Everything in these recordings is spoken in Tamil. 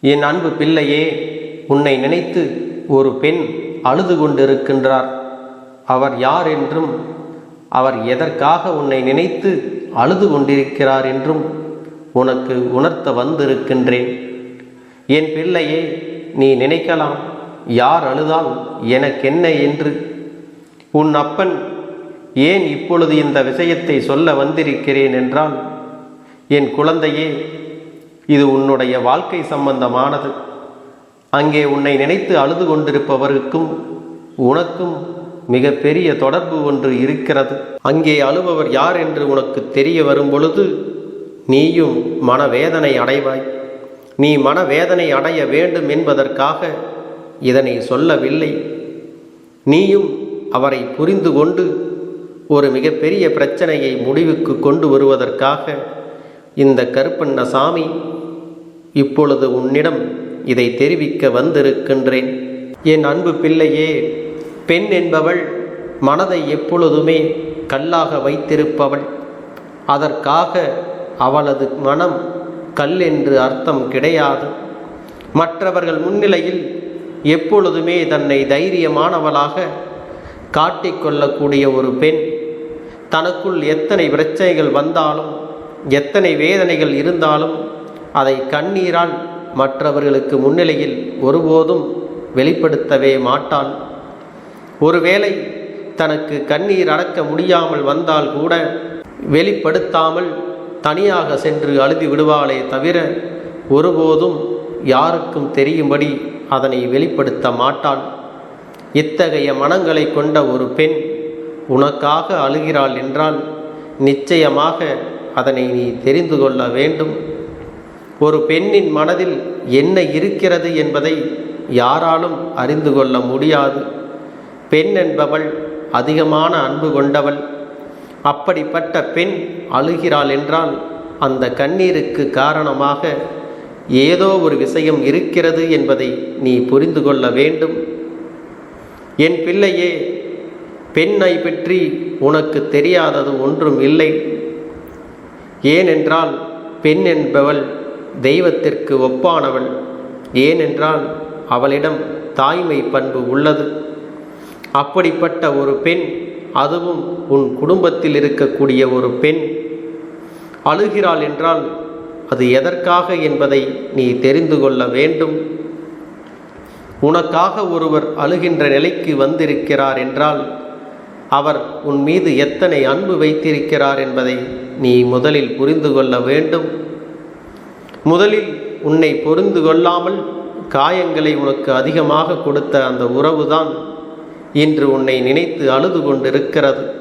என் அன்பு பிள்ளையே உன்னை நினைத்து ஒரு பெண் அழுது கொண்டிருக்கின்றார். அவர் யார் என்றும் அவர் எதற்காக உன்னை நினைத்து அழுது கொண்டிருக்கிறார் என்றும் உனக்கு உணர்த்த வந்திருக்கின்றேன். என் பிள்ளையே நீ நினைக்கலாம் யார் அழுதால் எனக்கென்ன என்று. உன் அப்பன் ஏன் இப்பொழுது இந்த விஷயத்தை சொல்ல வந்திருக்கிறேன் என்றால் என் குழந்தையே இது உன்னுடைய வாழ்க்கை சம்பந்தமானது. அங்கே உன்னை நினைத்து அழுது கொண்டிருப்பவருக்கும் உனக்கும் மிக பெரிய தொடர்பு ஒன்று இருக்கிறது. அங்கே அழுபவர் யார் என்று உனக்கு தெரிய வரும் பொழுது நீயும் மனவேதனை அடைவாய். நீ மனவேதனை அடைய வேண்டும் என்பதற்காக இதனை சொல்லவில்லை. நீயும் அவரை புரிந்து கொண்டு ஒரு மிகப்பெரிய பிரச்சனையை முடிவுக்கு கொண்டு வருவதற்காக இந்த கருப்பண்ணசாமி இப்பொழுது உன்னிடம் இதை தெரிவிக்க வந்திருக்கின்றேன். என் அன்பு பிள்ளையே பெண் என்பவள் மனதை எப்பொழுதுமே கல்லாக வைத்திருப்பவள். அதற்காக அவளது மனம் கல் என்று அர்த்தம் கிடையாது. மற்றவர்கள் முன்னிலையில் எப்பொழுதுமே தன்னை தைரியமானவளாக காட்டிக்கொள்ளக்கூடிய ஒரு பெண். தனக்குள் எத்தனை பிரச்சனைகள் வந்தாலும் எத்தனை வேதனைகள் இருந்தாலும் அதை கண்ணீரால் மற்றவர்களுக்கு முன்னிலையில் ஒருபோதும் வெளிப்படுத்தவே மாட்டாள். ஒருவேளை தனக்கு கண்ணீர் அடக்க முடியாமல் வந்தால் கூட வெளிப்படுத்தாமல் தனியாக சென்று அழுதி விடுவாளே தவிர ஒருபோதும் யாருக்கும் தெரியும்படி அதனை வெளிப்படுத்த மாட்டாள். இத்தகைய மனங்களை கொண்ட ஒரு பெண் உனக்காக அழுகிறாள் என்றால் நிச்சயமாக அதனை நீ தெரிந்து கொள்ள வேண்டும். ஒரு பெண்ணின் மனதில் என்ன இருக்கிறது என்பதை யாராலும் அறிந்து கொள்ள முடியாது. பெண் என்பவள் அதிகமான அன்பு கொண்டவள். அப்படிப்பட்ட பெண் அழுகிறாள் என்றால் அந்த கண்ணீருக்கு காரணமாக ஏதோ ஒரு விஷயம் இருக்கிறது என்பதை நீ புரிந்து கொள்ள வேண்டும். என் பிள்ளையே பெண்ணை பற்றி உனக்கு தெரியாதது ஒன்றும் இல்லை. ஏனென்றால் பெண் என்பவள் தெய்வத்திற்கு ஒப்பானவள். ஏனென்றால் அவளிடம் தாய்மை பண்பு உள்ளது. அப்படிப்பட்ட ஒரு பெண் அதுவும் உன் குடும்பத்தில் இருக்கக்கூடிய ஒரு பெண். அழுகிறாள் என்றால் அது எதற்காக என்பதை நீ தெரிந்து கொள்ள வேண்டும். உனக்காக ஒருவர் அழுகின்ற நிலைக்கு வந்திருக்கிறார் என்றால் அவர் உன் மீது எத்தனை அன்பு வைத்திருக்கிறார் என்பதை நீ முதலில் புரிந்து கொள்ள வேண்டும். முதலில் உன்னை புரிந்து கொள்ளாமல் காயங்களை உனக்கு அதிகமாக கொடுத்த அந்த உறவுதான் இன்று உன்னை நினைத்து அழுது கொண்டிருக்கிறது.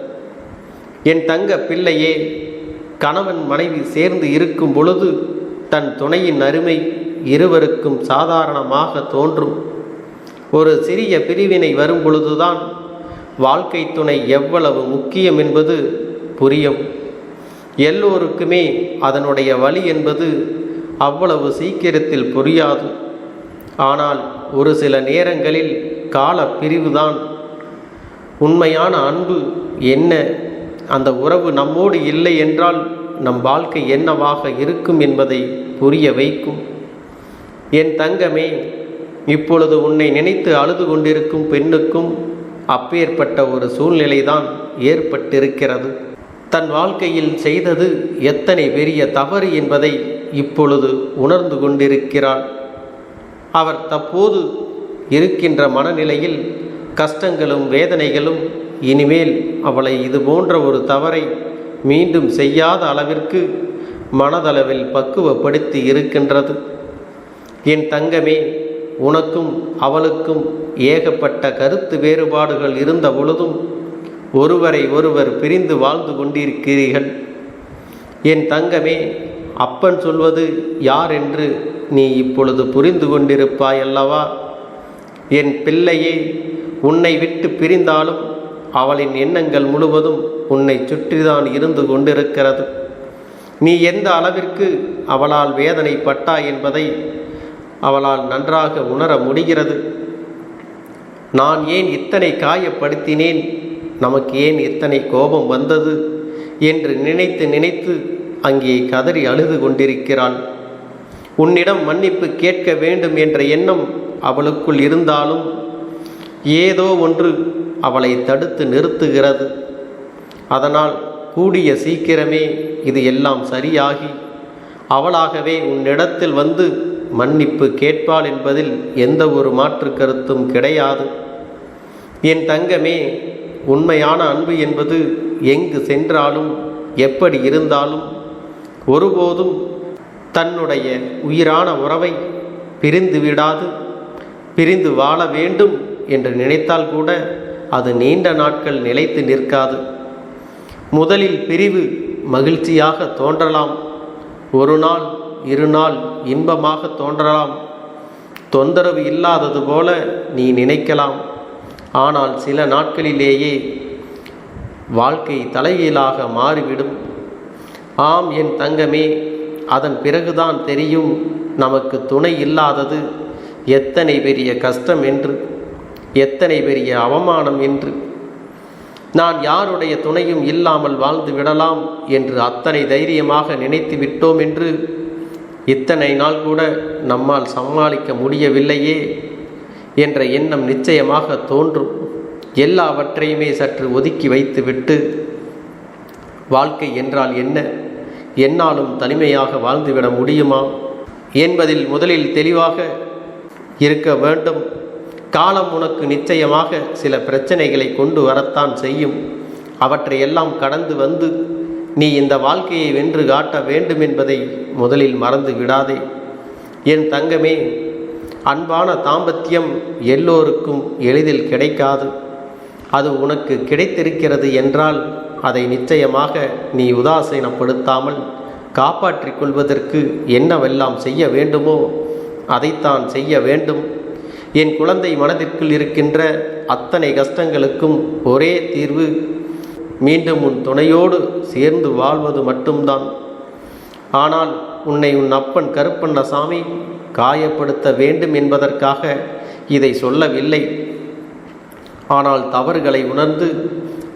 என் தங்க பிள்ளையே கணவன் மனைவி சேர்ந்து இருக்கும் பொழுது தன் துணையின் அருமை இருவருக்கும் சாதாரணமாக தோன்றும். ஒரு சிறிய பிரிவினை வரும் பொழுதுதான் வாழ்க்கை துணை எவ்வளவு முக்கியம் என்பது புரியும். எல்லோருக்குமே அதனுடைய வழி என்பது அவ்வளவு சீக்கிரத்தில் புரியாது. ஆனால் ஒரு சில நேரங்களில் கால பிரிவுதான் உண்மையான அன்பு என்ன? அந்த உறவு நம்மோடு இல்லை என்றால் நம் வாழ்க்கை என்னவாக இருக்கும் என்பதை புரிய வைக்கும். என் தங்கமே இப்பொழுது உன்னை நினைத்து அழுது கொண்டிருக்கும் பெண்ணுக்கும் அப்பேற்பட்ட ஒரு சூழ்நிலைதான் ஏற்பட்டிருக்கிறது. தன் வாழ்க்கையில் செய்தது எத்தனை பெரிய தவறு என்பதை இப்பொழுது உணர்ந்து கொண்டிருக்கிறாள். அவர் தற்போது இருக்கின்ற மனநிலையில் கஷ்டங்களும் வேதனைகளும் இனிமேல் அவளை இது போன்ற ஒரு தவறை மீண்டும் செய்யாத அளவிற்கு மனதளவில் பக்குவப்படுத்தி இருக்கின்றது. என் தங்கமே உனக்கும் அவளுக்கும் ஏகப்பட்ட கருத்து வேறுபாடுகள் இருந்த பொழுதும் ஒருவரை ஒருவர் பிரிந்து வாழ்ந்து கொண்டிருக்கிறீர்கள். என் தங்கமே அப்பன் சொல்வது யார் என்று நீ இப்பொழுது புரிந்து கொண்டிருப்பாய் அல்லவா? என் பிள்ளையே உன்னை விட்டு பிரிந்தாலும் அவளின் எண்ணங்கள் முழுவதும் உன்னை சுற்றிதான் இருந்து கொண்டிருக்கிறது. நீ எந்த அளவிற்கு அவளால் வேதனைப்பட்டாய் என்பதை அவளால் நன்றாக உணர முடிகிறது. நான் ஏன் இத்தனை காயப்படுத்தினேன்? நமக்கு ஏன் இத்தனை கோபம் வந்தது? என்று நினைத்து நினைத்து அங்கே கதறி அழுது கொண்டிருக்கிறாள். உன்னிடம் மன்னிப்பு கேட்க வேண்டும் என்ற எண்ணம் அவளுக்குள் இருந்தாலும் ஏதோ ஒன்று அவளை தடுத்து நிறுத்துகிறது. அதனால் கூடிய சீக்கிரமே இது எல்லாம் சரியாகி அவளாகவே உன்னிடத்தில் வந்து மன்னிப்பு கேட்பாள் என்பதில் எந்த ஒரு மாற்று கருத்தும் கிடையாது. என் தங்கமே உண்மையான அன்பு என்பது எங்கு சென்றாலும் எப்படி இருந்தாலும் ஒருபோதும் தன்னுடைய உயிரான உறவை பிரிந்து விடாது பிரிந்து வாழ வேண்டும் என்று நினைத்தால் கூட அது நீண்ட நாட்கள் நிலைத்து நிற்காது. முதலில் பிரிவு மகிழ்ச்சியாக தோன்றலாம் ஒரு நாள் இரு நாள் இன்பமாக தோன்றலாம். தொந்தரவு இல்லாதது போல நீ நினைக்கலாம். ஆனால் சில நாட்களிலேயே வாழ்க்கை தலைகீழாக மாறிவிடும். ஆம் என் தங்கமே அதன் பிறகுதான் தெரியும் நமக்கு துணை இல்லாதது எத்தனை பெரிய கஷ்டம் என்று எத்தனை பெரிய அவமானம் என்று. நான் யாருடைய துணையும் இல்லாமல் வாழ்ந்து விடலாம் என்று அத்தனை தைரியமாக நினைத்து விட்டோம் என்று இத்தனை நாள் கூட நம்மால் சமாளிக்க முடியவில்லையே என்ற எண்ணம் நிச்சயமாக தோன்றும். எல்லாவற்றையுமே சற்று ஒதுக்கி வைத்துவிட்டு வாழ்க்கை என்றால் என்ன? என்னாலும் தனிமையாக வாழ்ந்துவிட முடியுமா? என்பதில் முதலில் தெளிவாக இருக்க வேண்டும். காலம் உனக்கு நிச்சயமாக சில பிரச்சனைகளை கொண்டு வரத்தான் செய்யும். அவற்றையெல்லாம் கடந்து வந்து நீ இந்த வாழ்க்கையை வென்று காட்ட வேண்டும் என்பதை முதலில் மறந்து விடாதே. என் தங்கமே அன்பான தாம்பத்தியம் எல்லோருக்கும் எளிதில் கிடைக்காது. அது உனக்கு கிடைத்திருக்கிறது என்றால் அதை நிச்சயமாக நீ உதாசீனப்படுத்தாமல் காப்பாற்றிக் கொள்வதற்கு என்னவெல்லாம் செய்ய வேண்டுமோ அதைத்தான் செய்ய வேண்டும். என் குழந்தை மனதிற்குள் இருக்கின்ற அத்தனை கஷ்டங்களுக்கும் ஒரே தீர்வு மீண்டும் உன் துணையோடு சேர்ந்து வாழ்வது மட்டும்தான். ஆனால் உன்னை உன் அப்பன் கருப்பண்ணசாமி காயப்படுத்த வேண்டும் என்பதற்காக இதை சொல்லவில்லை. ஆனால் தவறுகளை உணர்ந்து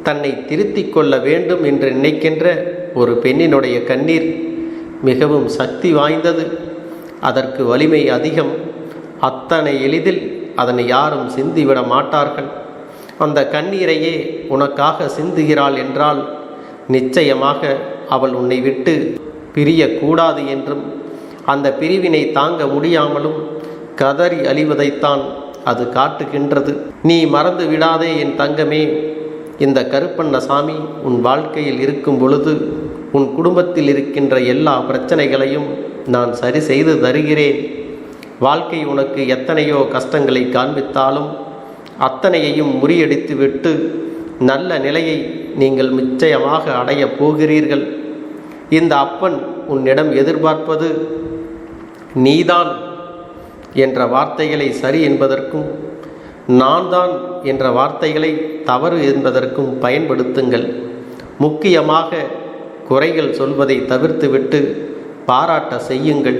தன்னை திருத்திக் கொள்ள வேண்டும் என்று நினைக்கின்ற ஒரு பெண்ணினுடைய கண்ணீர் மிகவும் சக்தி வாய்ந்தது. அதற்கு வலிமை அதிகம். அத்தனை எளிதில் அதனை யாரும் சிந்திவிட மாட்டார்கள். அந்த கண்ணீரையே உனக்காக சிந்துகிறாள் என்றால் நிச்சயமாக அவள் உன்னை விட்டு பிரியக்கூடாது என்றும் அந்த பிரிவினை தாங்க முடியாமலும் கதறி அழிவதைத்தான் அது காட்டுகின்றது. நீ மறந்து விடாதே என் தங்கமே இந்த கருப்பண்ணசாமி உன் வாழ்க்கையில் இருக்கும் பொழுது உன் குடும்பத்தில் இருக்கின்ற எல்லா பிரச்சனைகளையும் நான் சரி செய்து தருகிறேன். வாழ்க்கை உனக்கு எத்தனையோ கஷ்டங்களை காண்பித்தாலும் அத்தனையையும் முறியடித்துவிட்டு நல்ல நிலையை நீங்கள் நிச்சயமாக அடையப் போகிறீர்கள். இந்த அப்பன் உன்னிடம் எதிர்பார்ப்பது நீதான் என்ற வார்த்தைகளை சரி என்பதற்கும் நான் தான் என்ற வார்த்தைகளை தவறு என்பதற்கும் பயன்படுத்துங்கள். முக்கியமாக குறைகள் சொல்வதை தவிர்த்துவிட்டு பாராட்ட செய்யுங்கள்.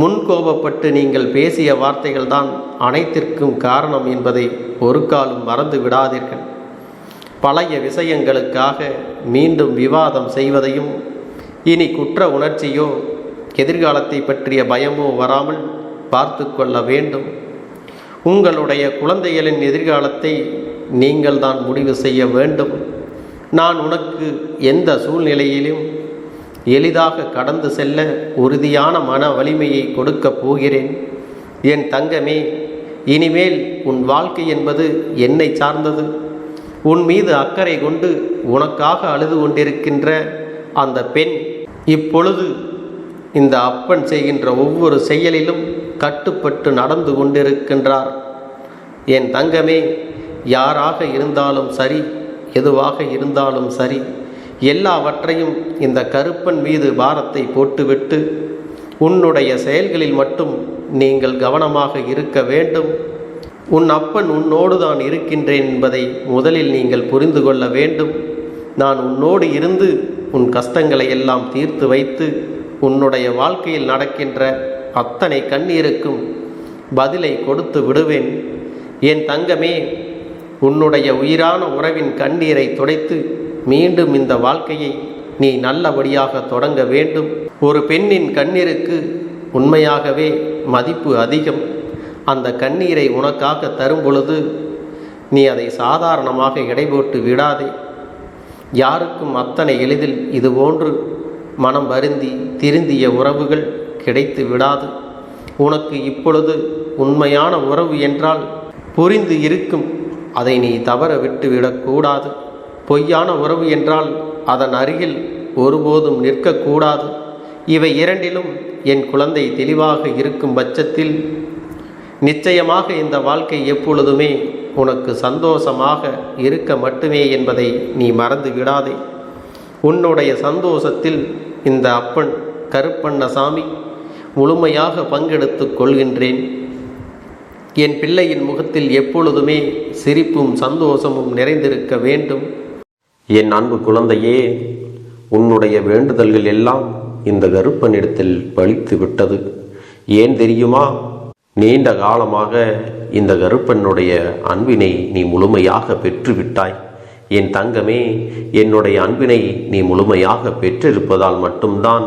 முன்கோபப்பட்டு நீங்கள் பேசிய வார்த்தைகள்தான் அனைத்திற்கும் காரணம் என்பதை ஒரு காலம் மறந்து விடாதீர்கள். பழைய விஷயங்களுக்காக மீண்டும் விவாதம் செய்வதையும் இனி குற்ற உணர்ச்சியோ எதிர்காலத்தை பற்றிய பயமோ வராமல் பார்த்து கொள்ள வேண்டும். உங்களுடைய குழந்தைகளின் எதிர்காலத்தை நீங்கள் தான் முடிவு செய்ய வேண்டும். நான் உனக்கு எந்த சூழ்நிலையிலும் எளிதாக கடந்து செல்ல உறுதியான மன வலிமையை கொடுக்கப் போகிறேன். என் தங்கமே இனிமேல் உன் வாழ்க்கை என்பது என்னை சார்ந்தது. உன் மீது அக்கறை கொண்டு உனக்காக அழுது கொண்டிருக்கின்ற அந்த பெண் இப்பொழுது இந்த அப்பன் செய்கின்ற ஒவ்வொரு செயலிலும் கட்டுப்பட்டு நடந்து கொண்டிருக்கின்றார். என் தங்கமே யாராக இருந்தாலும் சரி எதுவாக இருந்தாலும் சரி எல்லாவற்றையும் இந்த கருப்பன் மீது பாரத்தை போட்டுவிட்டு உன்னுடைய செயல்களில் மட்டும் நீங்கள் கவனமாக இருக்க வேண்டும். உன் அப்பன் உன்னோடு தான் இருக்கின்றேன் என்பதை முதலில் நீங்கள் புரிந்து கொள்ள வேண்டும். நான் உன்னோடு இருந்து உன் கஷ்டங்களை எல்லாம் தீர்த்து வைத்து உன்னுடைய வாழ்க்கையில் நடக்கின்ற அத்தனை கண்ணீருக்கும் பதிலை கொடுத்து விடுவேன். என் தங்கமே உன்னுடைய உயிரான உறவின் கண்ணீரை துடைத்து மீண்டும் இந்த வாழ்க்கையை நீ நல்லபடியாக தொடங்க வேண்டும். ஒரு பெண்ணின் கண்ணீருக்கு உண்மையாகவே மதிப்பு அதிகம். அந்த கண்ணீரை உனக்காக தரும் பொழுது நீ அதை சாதாரணமாக இடைபோட்டு விடாதே. யாருக்கும் அத்தனை எளிதில் இதுபோன்று மனம் வருந்தி திருந்திய உறவுகள் கிடைத்து விடாது. உனக்கு இப்பொழுது உண்மையான உறவு என்றால் புரிந்து இருக்கும். அதை நீ தவற விட்டு விடக்கூடாது பொய்யான உறவு என்றால் அதன் அருகில் ஒருபோதும் நிற்கக்கூடாது இவை இரண்டிலும் என் குழந்தை தெளிவாக இருக்கும் பட்சத்தில் நிச்சயமாக இந்த வாழ்க்கை எப்பொழுதுமே உனக்கு சந்தோஷமாக இருக்க மட்டுமே என்பதை நீ மறந்து விடாதே. உன்னுடைய சந்தோஷத்தில் இந்த அப்பன் கருப்பண்ணசாமி முழுமையாக பங்கெடுத்துக் கொள்கின்றேன். என் பிள்ளையின் முகத்தில் எப்பொழுதுமே சிரிப்பும் சந்தோஷமும் நிறைந்திருக்க வேண்டும். என் அன்பு குழந்தையே உன்னுடைய வேண்டுதல்கள் எல்லாம் இந்த கருப்பனிடத்தில் பழித்து விட்டது. ஏன் தெரியுமா? நீண்ட காலமாக இந்த கருப்பனுடைய அன்பினை நீ முழுமையாக பெற்றுவிட்டாய். என் தங்கமே என்னுடைய அன்பினை நீ முழுமையாக பெற்றிருப்பதால் மட்டும்தான்